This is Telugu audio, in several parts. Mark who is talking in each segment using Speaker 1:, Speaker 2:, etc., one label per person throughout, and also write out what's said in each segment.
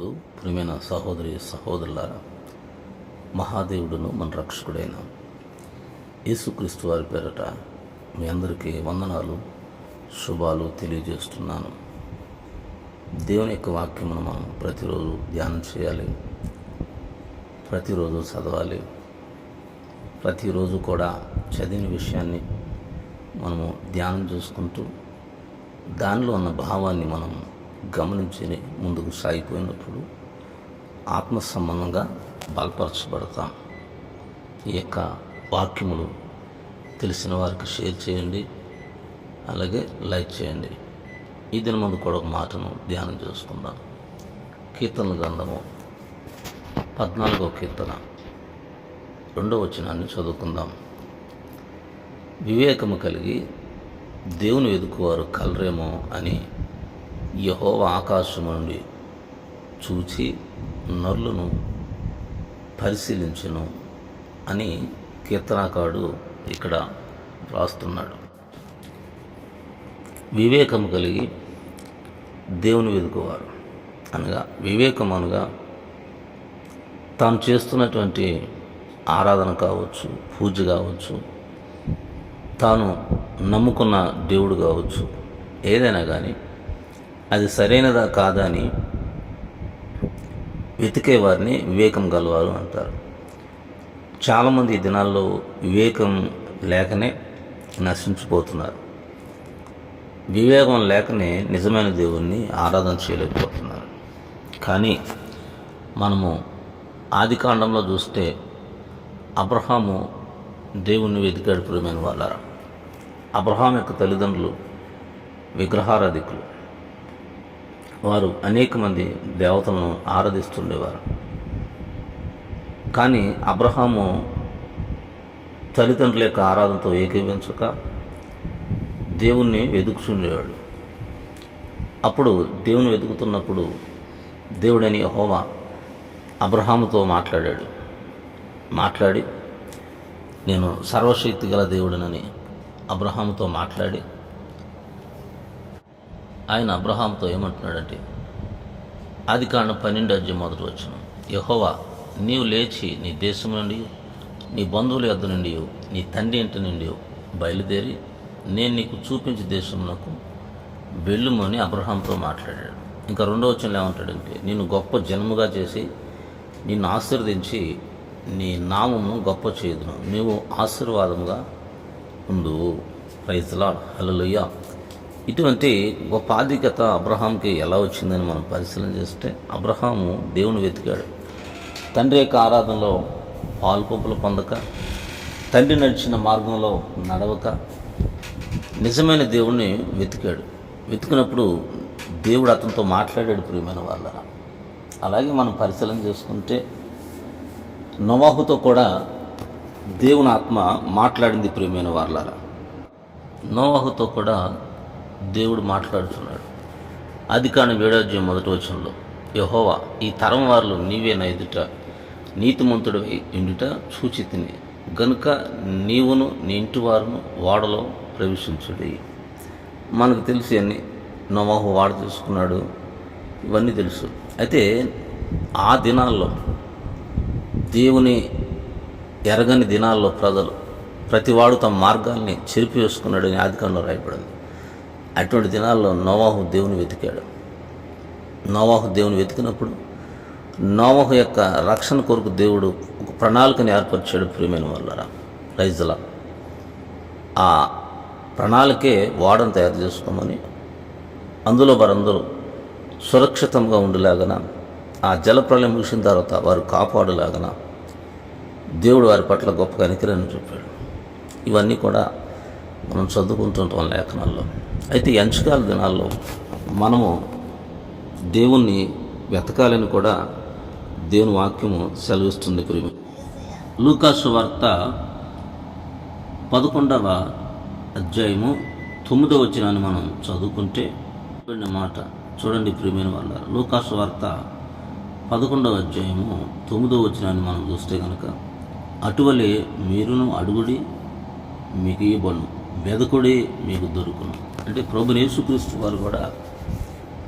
Speaker 1: క్రీస్తునందు ప్రియమైన సహోదరి సహోదరులారా మహాదేవుడును మన రక్షకుడైన యేసుక్రీస్తు వారి పేరట మీ అందరికీ వందనాలు శుభాలు తెలియజేస్తున్నాను. దేవుని యొక్క వాక్యమును మనం ప్రతిరోజు ధ్యానం చేయాలి ప్రతిరోజు చదవాలి. ప్రతిరోజు కూడా చదివిన విషయాన్ని మనము ధ్యానం చేసుకుంటూ దానిలో ఉన్న భావాన్ని మనం గమనించి ముందుకు సాగిపోయినప్పుడు ఆత్మ సంబంధంగా బలపరచబడతాం. ఈ యొక్క వాక్యములు తెలిసిన వారికి షేర్ చేయండి. అలాగే లైక్ చేయండి. ఈ దిన ముందు కూడా ఒక మాటను ధ్యానం చేసుకుందాం. కీర్తనల గ్రంథము పద్నాలుగో కీర్తన రెండో వచనాన్ని చదువుకుందాం. వివేకము కలిగి దేవుని ఎదుకువారు కలరేమో అని యహోవ ఆకాశం నుండి చూచి నరులను పరిశీలించును అని కీర్తనాకారుడు ఇక్కడ రాస్తున్నాడు వివేకము కలిగి దేవుని వెతుకువారు అనగా వివేకం అనగా తాను చేస్తున్నటువంటి ఆరాధన కావచ్చు పూజ కావచ్చు తాను నమ్ముకున్న దేవుడు కావచ్చు ఏదైనా కానీ అది సరైనదా కాదా అని వెతికే వారిని వివేకం గలవారు అంటారు. చాలామంది ఈ దినాల్లో వివేకం లేకనే నశించిపోతున్నారు. వివేకం లేకనే నిజమైన దేవుణ్ణి ఆరాధన చేయలేకపోతున్నారు. కానీ మనము ఆది కాండంలో చూస్తే అబ్రహాము దేవుణ్ణి వెతికాడు ప్రియమైన వాళ్ళ అబ్రహాం యొక్క తల్లిదండ్రులు విగ్రహారాధికులు. వారు అనేక మంది దేవతలను ఆరాధిస్తుండేవారు. కానీ అబ్రహాము తల్లిదండ్రుల యొక్క ఆరాధనతో ఏకీవించక దేవుణ్ణి వెతుకుతుండేవాడు. అప్పుడు దేవుని వెతుకుతున్నప్పుడు దేవుడని హోమా అబ్రహాముతో మాట్లాడాడు. మాట్లాడి నేను సర్వశక్తి గల దేవుడినని అబ్రహాముతో మాట్లాడి ఆయన అబ్రహాంతో ఏమంటున్నాడంటే అది కాండం పన్నెండు అధ్యయం మొదటి వచ్చిన యహోవా నీవు లేచి నీ దేశం నుండి నీ బంధువుల యొద్ద నుండి నీ తండ్రి ఇంటి నుండి బయలుదేరి నేను నీకు చూపించే దేశమునకు వెళ్ళుమని అబ్రహాంతో మాట్లాడాడు. ఇంకా రెండో వచ్చిన ఏమంటాడంటే నేను గొప్ప జన్మగా చేసి నిన్ను ఆశీర్వదించి నీ నామము గొప్ప చేదును నీవు ఆశీర్వాదముగా ఉండు. ప్రైజ్లా హలలుయ్య ఇటువంటి గొప్ప ఆధిక్యత అబ్రహాంకి ఎలా వచ్చిందని మనం పరిశీలన చేస్తే అబ్రహాము దేవుని వెతికాడు. తండ్రి యొక్క ఆరాధనలో పాల్పొప్పులు పొందక తండ్రి నడిచిన మార్గంలో నడవక నిజమైన దేవుణ్ణి వెతికాడు. వెతికినప్పుడు దేవుడు అతనితో మాట్లాడాడు ప్రియమైన వాళ్ళ అలాగే మనం పరిశీలన చేసుకుంటే నోవాహుతో కూడా దేవుని ఆత్మ మాట్లాడింది ప్రియమైన వాళ్ళారా. నోవాహుతో కూడా దేవుడు మాట్లాడుతున్నాడు. అది కాని వేడాజ్యం మొదటి వచనంలో యహోవా ఈ తరం వారిలో నీవే నా ఎదుట నీతిమంతుడు ఎండుట సూచితిని. గనుక నీవును నీ ఇంటి వారును వాడలో ప్రవేశించుడి. మనకు తెలిసి అన్ని నోమాహు వాడ తీసుకున్నాడు ఇవన్నీ తెలుసు. అయితే ఆ దినాల్లో దేవుని ఎరగని దినాల్లో ప్రజలు ప్రతివాడు తమ మార్గాల్ని చెరిపి వేసుకున్నాడని ఆదికాండంలో రాయబడింది. అటువంటి దినాల్లో నోవాహు దేవుని వెతికాడు. నోవాహు దేవుని వెతికినప్పుడు నోవాహు యొక్క రక్షణ కొరకు దేవుడు ఒక ప్రణాళికను ఏర్పరిచాడు ప్రియమైన వాళ్ళరా. రైజుల ఆ ప్రణాళికే వాడను తయారు చేసుకోమని అందులో వారందరూ సురక్షితంగా ఉండేలాగన ఆ జలప్రలయం ముగిసిన తర్వాత వారు కాపాడులాగన దేవుడు వారి పట్ల గొప్ప కనికరని చెప్పాడు ఇవన్నీ కూడా మనం చదువుకుంటుంటాం లేఖనాల్లో. అయితే ఎంచకాల దినాల్లో మనము దేవుణ్ణి వెతకాలని కూడా దేవుని వాక్యము సెలవిస్తుంది ప్రియమి లూకాసు వార్త పదకొండవ అధ్యాయము తొమ్మిదో వచ్చినాన్ని మనం చదువుకుంటే చూడండి మాట. చూడండి ప్రియమైన వాళ్ళ లూకాసు వార్త పదకొండవ అధ్యాయము తొమ్మిదవ వచ్చినాన్ని మనం చూస్తే కనుక అటువలే మీరును అడుగుడి మీకు ఇవ్వబడును వెదకుడే మీకు దొరుకును. అంటే ప్రభు యేసుక్రీస్తు వారు కూడా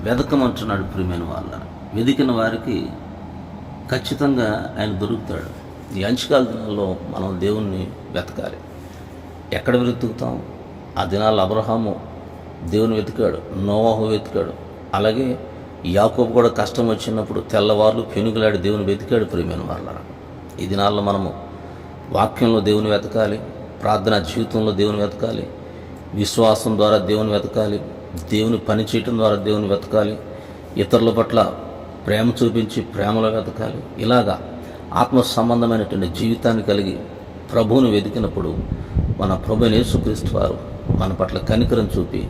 Speaker 1: వెదకమంటున్నాడు ప్రియమైన వాళ్ళ వెదికిన వారికి ఖచ్చితంగా ఆయన దొరుకుతాడు. ఈ అంచుకాల దినాల్లో మనం దేవుణ్ణి వెతకాలి. ఎక్కడ వెతుకుతాం? ఆ దినాల్లో అబ్రహాము దేవుని వెతికాడు నోవాహు వెతికాడు. అలాగే యాకోబు కూడా కష్టం వచ్చినప్పుడు తెల్లవార్లు పెనుగులాడి దేవుని వెతికాడు ప్రియమైన వాళ్ళ ఈ దినాల్లో మనము వాక్యంలో దేవుని వెతకాలి ప్రార్థన జీవితంలో దేవుని వెతకాలి. విశ్వాసం ద్వారా దేవుని వెతకాలి. దేవుని పని చేయటం ద్వారా దేవుని వెతకాలి. ఇతరుల పట్ల ప్రేమ చూపించి ప్రేమలో వెతకాలి. ఇలాగా ఆత్మ సంబంధమైనటువంటి జీవితాన్ని కలిగి ప్రభువుని వెతికినప్పుడు మన ప్రభు యేసుక్రీస్తు వారు మన పట్ల కనికరం చూపి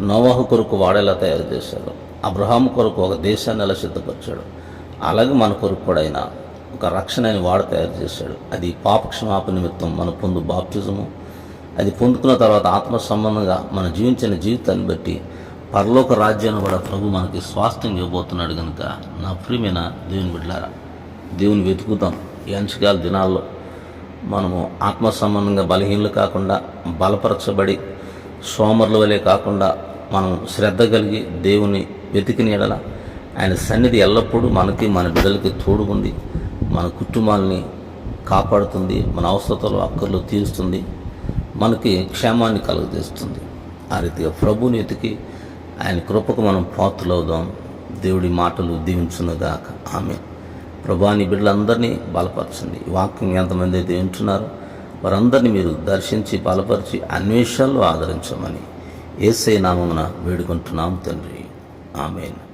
Speaker 1: నోవాహు కొరకు వాడేలా తయారు చేశాడు అబ్రహాం కొరకు ఒక దేశాన్ని ఎలా సిద్ధపరిచాడు? అలాగే మన కొరకు కూడా ఆయన ఒక రక్షణ అని వాడు తయారు చేశాడు. అది పాపక్షమాపణ నిమిత్తం మన పొందు బాప్తిజము. అది పొందుకున్న తర్వాత ఆత్మ సంబంధంగా మన జీవించిన జీవితాన్ని బట్టి పరలోక రాజ్యాన్ని కూడా ప్రభు మనకి స్వాస్థ్యం ఇవ్వబోతున్నాడు కనుక నా ప్రియమైన దేవుని బిడ్డారా దేవుని వెతుకుతాం. ఈ అంశకాల దినాల్లో మనము ఆత్మ సంబంధంగా బలహీనలు కాకుండా బలపరచబడి సోమరుల వలె కాకుండా మనం శ్రద్ధ కలిగి దేవుని వెతికిన ఎడల ఆయన సన్నిధి ఎల్లప్పుడూ మనకి మన బిడ్డలకి ఉంది మన కుటుంబాలని కాపాడుతుంది మన అవసరతలు అక్కర్లు తీరుస్తుంది మనకి క్షేమాన్ని కలుగజేస్తుంది. ఆ రీతిగా ప్రభుని ఎతికి ఆయన కృపకు మనం పాత్రలవుదాం. దేవుడి మాటలు దీవించునుగాక. ఆమె ప్రభాని బిడ్డలందరినీ బలపరచండి. వాక్యం ఎంతమంది అయితే వింటున్నారో వారందరినీ మీరు దర్శించి బలపరిచి అన్వేషణలో ఆదరించమని ఏసై నామమున వేడుకుంటున్నాం తండ్రి. ఆమెను.